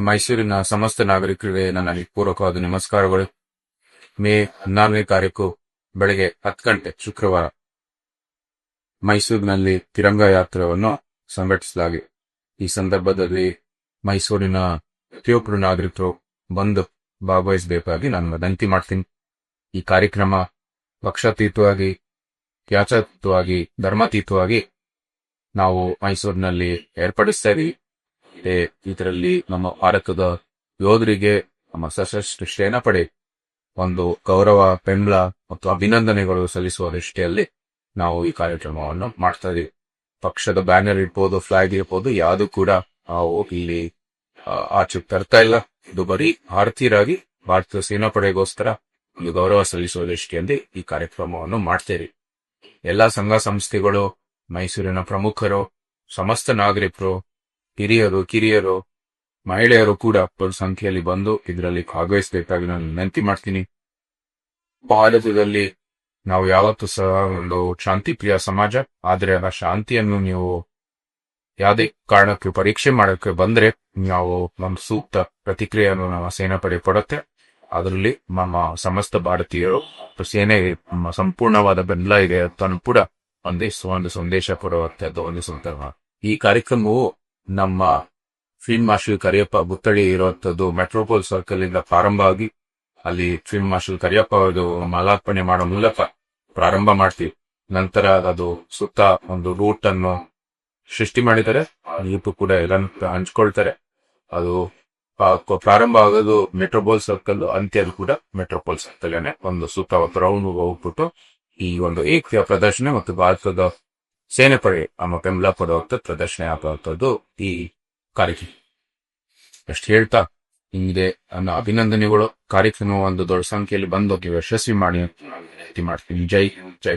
ಮೈಸೂರಿನ ಸಮಸ್ತ ನಾಗರಿಕರಿಗೆ ನನ್ನ ಪೂರ್ವಕವಾದ ನಮಸ್ಕಾರಗಳು. ಮೇ ಹದಿನಾರನೇ ತಾರೀಕು ಬೆಳಗ್ಗೆ ಹತ್ತು ಗಂಟೆ ಶುಕ್ರವಾರ ಮೈಸೂರಿನಲ್ಲಿ ತಿರಂಗ ಯಾತ್ರೆಯನ್ನು ಸಂಘಟಿಸಲಾಗಿದೆ ಈ ಸಂದರ್ಭದಲ್ಲಿ ಮೈಸೂರಿನ ಪ್ರತಿಯೊಬ್ಬರು ನಾಗರಿಕರು ಬಂದು ಭಾಗವಹಿಸಬೇಕಾಗಿ ನಾನು ವಿನಂತಿ ಮಾಡ್ತೀನಿ. ಈ ಕಾರ್ಯಕ್ರಮ ಪಕ್ಷಾತೀತವಾಗಿ ತ್ಯಾಚಾತೀತವಾಗಿ ಧರ್ಮಾತೀತವಾಗಿ ನಾವು ಮೈಸೂರಿನಲ್ಲಿ ಏರ್ಪಡಿಸ್ತಾ ಇದೀವಿ ಮತ್ತೆ ಇದರಲ್ಲಿ ನಮ್ಮ ಭಾರತದ ಯೋಧರಿಗೆ ನಮ್ಮ ಸಶಸ್ತ್ರ ಸೇನಾಪಡೆ ಒಂದು ಗೌರವ, ಬೆಂಬಲ ಮತ್ತು ಅಭಿನಂದನೆಗಳು ಸಲ್ಲಿಸುವ ದೃಷ್ಟಿಯಲ್ಲಿ ನಾವು ಈ ಕಾರ್ಯಕ್ರಮವನ್ನು ಮಾಡ್ತಾ ಇದೀವಿ. ಪಕ್ಷದ ಬ್ಯಾನರ್ ಇರ್ಬೋದು, ಫ್ಲಾಗ್ ಇರ್ಬೋದು, ಯಾವುದು ಕೂಡ ನಾವು ಇಲ್ಲಿ ಆಚೆ ತರ್ತಾ ಇಲ್ಲ. ಇದು ಬರೀ ಭಾರತೀಯರಾಗಿ ಭಾರತೀಯ ಸೇನಾಪಡೆಗೋಸ್ಕರ ಒಂದು ಗೌರವ ಸಲ್ಲಿಸುವ ದೃಷ್ಟಿಯಲ್ಲಿ ಈ ಕಾರ್ಯಕ್ರಮವನ್ನು ಮಾಡ್ತೇವೆ. ಎಲ್ಲಾ ಸಂಘ ಸಂಸ್ಥೆಗಳು, ಮೈಸೂರಿನ ಪ್ರಮುಖರು, ಸಮಸ್ತ ನಾಗರಿಕರು ಹಿರಿಯರು, ಕಿರಿಯರು, ಮಹಿಳೆಯರು ಕೂಡ ಅಪ್ಪರ ಸಂಖ್ಯೆಯಲ್ಲಿ ಬಂದು ಇದರಲ್ಲಿ ಭಾಗವಹಿಸಬೇಕಾಗಿ ನಾನು ವಿನಂತಿ ಮಾಡ್ತೀನಿ. ಭಾರತದಲ್ಲಿ ನಾವು ಯಾವತ್ತೂ ಸಹ ಒಂದು ಶಾಂತಿ ಪ್ರಿಯ ಸಮಾಜ, ಆದ್ರೆ ಆ ಶಾಂತಿಯನ್ನು ನೀವು ಯಾವುದೇ ಕಾರಣಕ್ಕೆ ಪರೀಕ್ಷೆ ಮಾಡಕ್ಕೆ ಬಂದ್ರೆ ನಾವು ನಮ್ಮ ಸೂಕ್ತ ಪ್ರತಿಕ್ರಿಯೆಯನ್ನು ನಮ್ಮ ಸೇನಾಪಡೆ ಕೊಡುತ್ತೆ. ಅದರಲ್ಲಿ ನಮ್ಮ ಸಮಸ್ತ ಭಾರತೀಯರು, ಸೇನೆ ಸಂಪೂರ್ಣವಾದ ಬೆಂಬಲ ಇದೆ ಅಂತ ಕೂಡ ಒಂದೇ ಒಂದು ಸಂದೇಶ ಕೊಡುವಂತದ್ದು, ಒಂದು ಸಂದರ್ಭ. ಈ ಕಾರ್ಯಕ್ರಮವು ನಮ್ಮ ಫೀಲ್ಡ್ ಮಾರ್ಷಲ್ ಕರಿಯಪ್ಪ ಗುತ್ತಳಿ ಇರುವಂತದ್ದು ಮೆಟ್ರೋಪೋಲ್ ಸರ್ಕಲ್ ಇಂದ ಪ್ರಾರಂಭ ಆಗಿ ಅಲ್ಲಿ ಫೀಲ್ಡ್ ಮಾರ್ಷಲ್ ಕರಿಯಪ್ಪ ಅವರು ಮಾಲಾರ್ಪಣೆ ಮಾಡೋ ಮೂಲಕ ಪ್ರಾರಂಭ ಮಾಡ್ತೀವಿ. ನಂತರ ಅದು ಸುತ್ತ ಒಂದು ರೂಟ್ ಅನ್ನು ಸೃಷ್ಟಿ ಮಾಡಿದರೆ ನೀವು ಕೂಡ ಎಲ್ಲ ಹಂಚ್ಕೊಳ್ತಾರೆ. ಅದು ಪ್ರಾರಂಭ ಆಗೋದು ಮೆಟ್ರೋಪೋಲ್ ಸರ್ಕಲ್ ಅಂತ್ಯದ ಕೂಡ ಮೆಟ್ರೋಪೋಲ್ ಸರ್ಕಲ್ ಒಂದು ಸುತ್ತ ರೌಂಡ್ ಹೋಗ್ಬಿಟ್ಟು ಈ ಒಂದು ಏಕತೆಯ ಪ್ರದರ್ಶನ ಮತ್ತು ಭಾರತದ ಸೇನೆಪಡೆ ನಮ್ಮ ಬೆಂಬಲ ಪ್ರದರ್ಶನ ಆಗುವಂತದ್ದು ಈ ಕಾರ್ಯಕ್ರಮ. ಅಷ್ಟು ಹೇಳ್ತಾ ಹಿಂದೆ ನನ್ನ ಅಭಿನಂದನೆಗಳು. ಕಾರ್ಯಕ್ರಮ ಒಂದು ದೊಡ್ಡ ಸಂಖ್ಯೆಯಲ್ಲಿ ಬಂದು ಯಶಸ್ವಿ ಮಾಡಿ ಮಾಡ್ತೀನಿ ಜೈ ಜೈ.